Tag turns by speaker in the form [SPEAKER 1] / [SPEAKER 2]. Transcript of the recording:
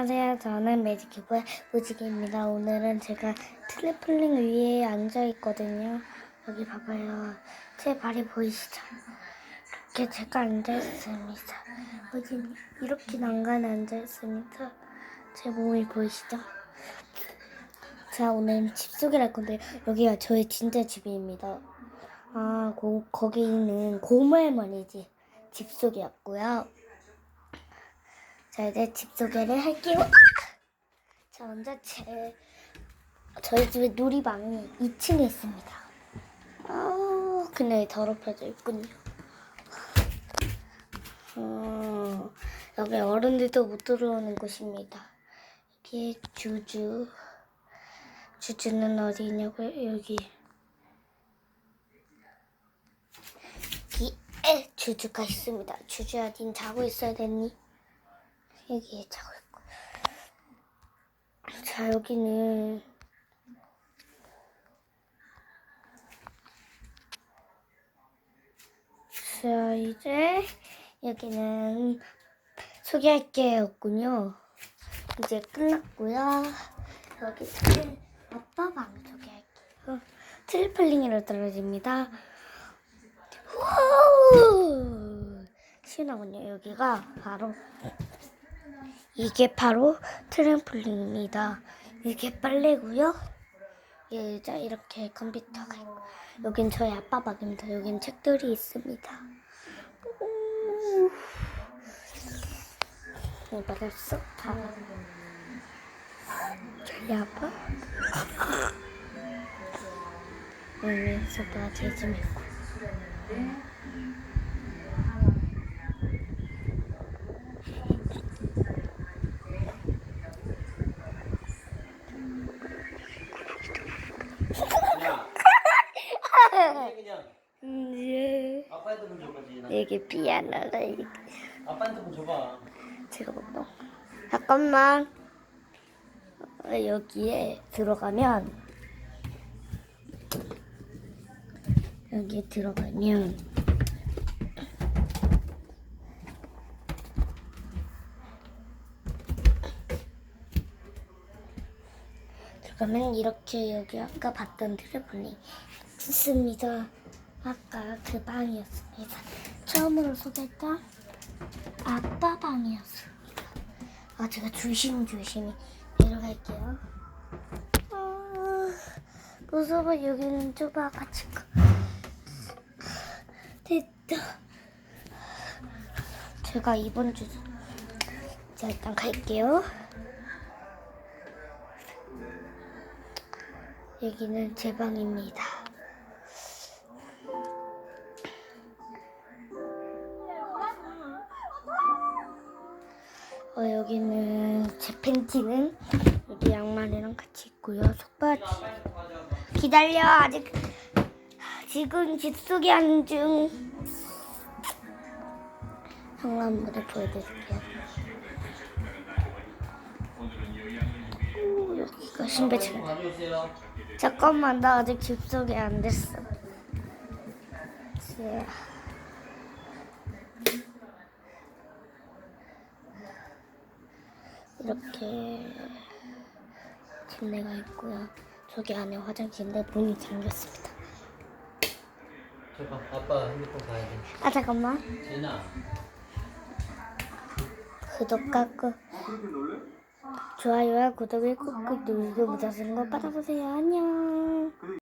[SPEAKER 1] 안녕하세요. 저는 매직큐브의 무지개입니다. 오늘은 제가 트래플링 위에 앉아 있거든요. 여기 봐봐요. 제 발이 보이시죠? 이렇게 제가 앉아 있습니다. 여기 이렇게 난간에 앉아 있습니다. 제 몸이 보이시죠? 자, 오늘 집 소개를 할 건데 여기가 저의 진짜 집입니다. 아, 고, 거기는 고모할머니 집, 집 소개였고요. 자 이제 집 소개를 할게요. 아! 자 먼저 제 저희 집에 놀이방이 2층에 있습니다. 아 근데 더럽혀져 있군요. 어, 여기 어른들도 못 들어오는 곳입니다. 여기 주주 주주는 어디 있냐고요? 여기 여기 에 주주가 있습니다. 주주야, 닌 자고 있어야 되니? 여기에 자고 있고. 자, 여기는 자, 이제 여기는 소개할 게 없군요. 이제 끝났고요. 여기는 아빠 방 소개할게요. 트리플링으로 떨어집니다. 우와! 시원하군요. 여기가 바로 이게 바로 트램플린입니다. 이게 빨래고요. 의자 이렇게 컴퓨터가 있고 여긴 저희 아빠 방입니다. 여긴 책들이 있습니다. 우. 이거를 소파. 저희 아빠. 여기 소파 제일 재밌고.
[SPEAKER 2] 그냥 그냥
[SPEAKER 1] 예.
[SPEAKER 2] 아빠한테 좀
[SPEAKER 1] 여기 피아노가 있
[SPEAKER 2] 아빠한테 좀 줘봐.
[SPEAKER 1] 제가 뭐 잠깐만 어, 여기에 들어가면 여기에 들어가면 들어가면 이렇게 여기 아까 봤던 트래블링 있습니다. 아까 그 방이었습니다. 처음으로 소개했던 아빠 방이었습니다. 아, 제가 조심 조심히 내려갈게요. 아, 무서워. 여기는 좁아. 같이 가. 됐다. 제가 이번 주, 자, 일단 갈게요. 여기는 제 방입니다. 어, 여기는 제 팬티는 여기 양말이랑 같이 있고요. 속바지. 기다려. 아직 지금 집 소개하는 중. 현관문을 보여드릴게요. 오, 여기가.
[SPEAKER 2] 가져오세요.
[SPEAKER 1] 잠깐만 나 아직 집 소개 안 됐어. 자. 이렇게 침대가 있고요. 저기 안에 화장실인데 문이 잠겼습니다.
[SPEAKER 2] 줘봐. 아빠 핸드폰 봐야 돼.
[SPEAKER 1] 아 잠깐만.
[SPEAKER 2] 제나.
[SPEAKER 1] 구독과 꾹 좋아요와 구독을 꾹꾹 누르고 무자스는 거 받아보세요. 안녕.